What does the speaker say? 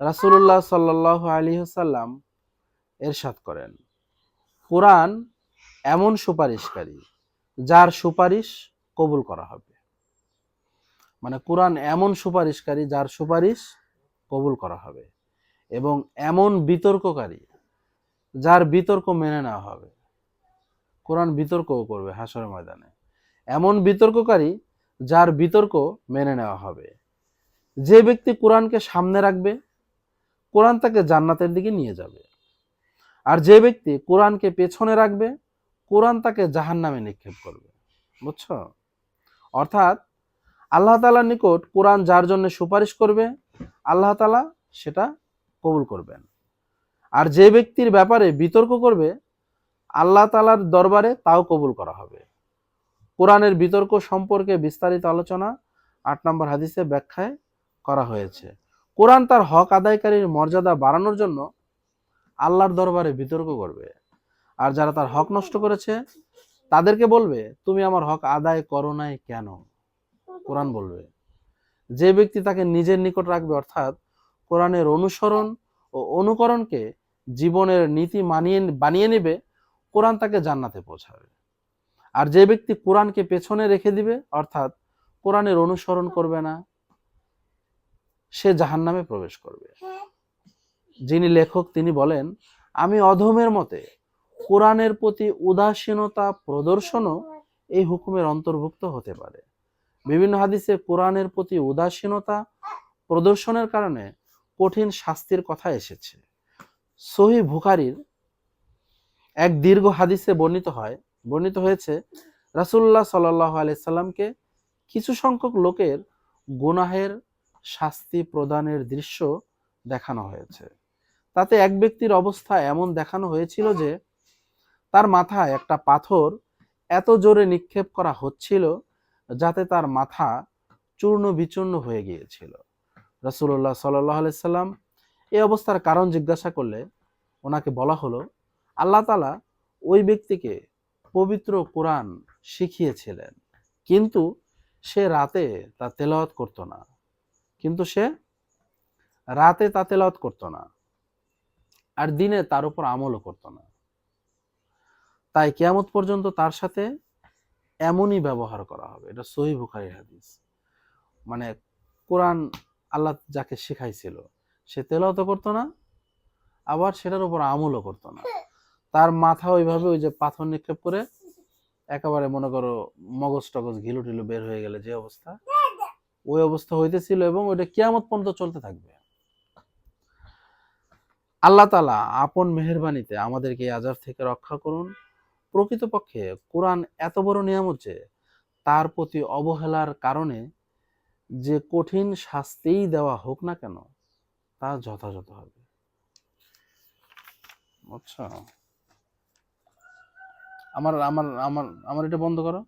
রাসূলুল্লাহ সাল্লাহ আলী সাল্লাম এরশাদ করেন। কোরআন এমন সুপারিশকারী যার সুপারিশ কবুল করা হবে। মানে কোরআন এমন সুপারিশকারী যার সুপারিশ কবুল করা হবে এবং এমন বিতর্ককারী যার বিতর্ক মেনে নেওয়া হবে। কোরআন বিতর্কও করবে হাসর ময়দানে। এমন বিতর্ককারী যার বিতর্ক মেনে নেওয়া হবে। যে ব্যক্তি কোরআনকে সামনে রাখবে কোরআন তাকে জান্নাতের দিকে নিয়ে যাবে। আর যে ব্যক্তি কোরআনকে পেছনে রাখবে, কোরআন তাকে জাহান নামে নিক্ষেপ করবে। বুঝছ? অর্থাৎ আল্লাহ তালার নিকট কোরআন যার জন্য সুপারিশ করবে, আল্লাহ তালা সেটা কবুল করবেন। আর যে ব্যক্তির ব্যাপারে বিতর্ক করবে, আল্লাহ তালার দরবারে তাও কবুল করা হবে। কোরআনের বিতর্ক সম্পর্কে বিস্তারিত আলোচনা আট নম্বর হাদিসে ব্যাখ্যায় করা হয়েছে। কোরআন তার হক আদায়কারীর মর্যাদা বাড়ানোর জন্য আল্লাহর দরবারে বিতর্ক করবে। আর যারা তার হক নষ্ট করেছে, তাদেরকে বলবে, তুমি আমার হক আদায় করো নাই কেন? কোরআন বলবে। যে ব্যক্তি তাকে নিজের নিকট রাখবে, অর্থাৎ কোরআনের অনুসরণ ও অনুকরণকে জীবনের নীতি মানিয়ে বানিয়ে নেবে, কোরআন তাকে জান্নাতে পৌঁছাবে। আর যে ব্যক্তি কোরআনকে পেছনে রেখে দিবে, অর্থাৎ কোরআনের অনুসরণ করবে না সে জাহান্নামে প্রবেশ করবে। যিনি লেখক, তিনি বলেন, আমি অধমের মতে কোরআনের প্রতি উদাসীনতা প্রদর্শনও এই হুকুমের অন্তর্ভুক্ত হতে পারে। বিভিন্ন হাদিসে কোরআনের প্রতি উদাসীনতা প্রদর্শনের কারণে কঠিন শাস্তির কথা এসেছে। সহি বুখারির এক দীর্ঘ হাদিসে বর্ণিত হয়, বর্ণিত হয়েছে, রাসূলুল্লাহ সাল্লাহ আলাইসাল্লামকে কিছু সংখ্যক লোকের গুনাহের শাস্তি প্রদানের দৃশ্য দেখানো হয়েছে। তাতে এক ব্যক্তির অবস্থা এমন দেখানো হয়েছিল যে, তার মাথায় একটা পাথর এত জোরে নিক্ষেপ করা হচ্ছিল যাতে তার মাথা চূর্ণ বিচূর্ণ হয়ে গিয়েছিল। রসুল্লাহ সাল্লাহ সাল্লাম এই অবস্থার কারণ জিজ্ঞাসা করলে ওনাকে বলা হলো, আল্লাহ তালা ওই ব্যক্তিকে পবিত্র কোরআন শিখিয়েছিলেন, কিন্তু সে রাতে তা তেলাওয়াত করতো না। কিন্তু সে রাতে তা তেলাওয়াত করতো না আর দিনে তার উপর আমলও করতো না। তাই কেয়ামত পর্যন্ত তার সাথে এমনই ব্যবহার করা হবে। এটা সহি বুখারি হাদিস। মানে কোরআন আল্লাহ যাকে শেখাইছিল, সে তেলাওয়াত করতো না, আবার সেটার উপর আমলও করতো না। তার মাথা ওইভাবে ওই যে পাথর নিক্ষেপ করে একেবারে মনে করো মগজ টগজ ঘিলু টিলু বের হয়ে গেলে যে অবস্থা ওই অবস্থা হইতেছিল এবং ওইটা কিয়ামত পর্যন্ত চলতে থাকবে। আল্লাহ তালা আপন মেহরবানিতে আমাদেরকে আজাব থেকে রক্ষা করুন। প্রকৃতপক্ষে কোরআন এত বড় নিয়ামত যে তার প্রতি অবহেলার কারণে যে কঠিন শাস্তিই দেওয়া হোক না কেন, তা যথাযথ হবে। আচ্ছা। আমার আমার আমার আমার এটা বন্ধ করো।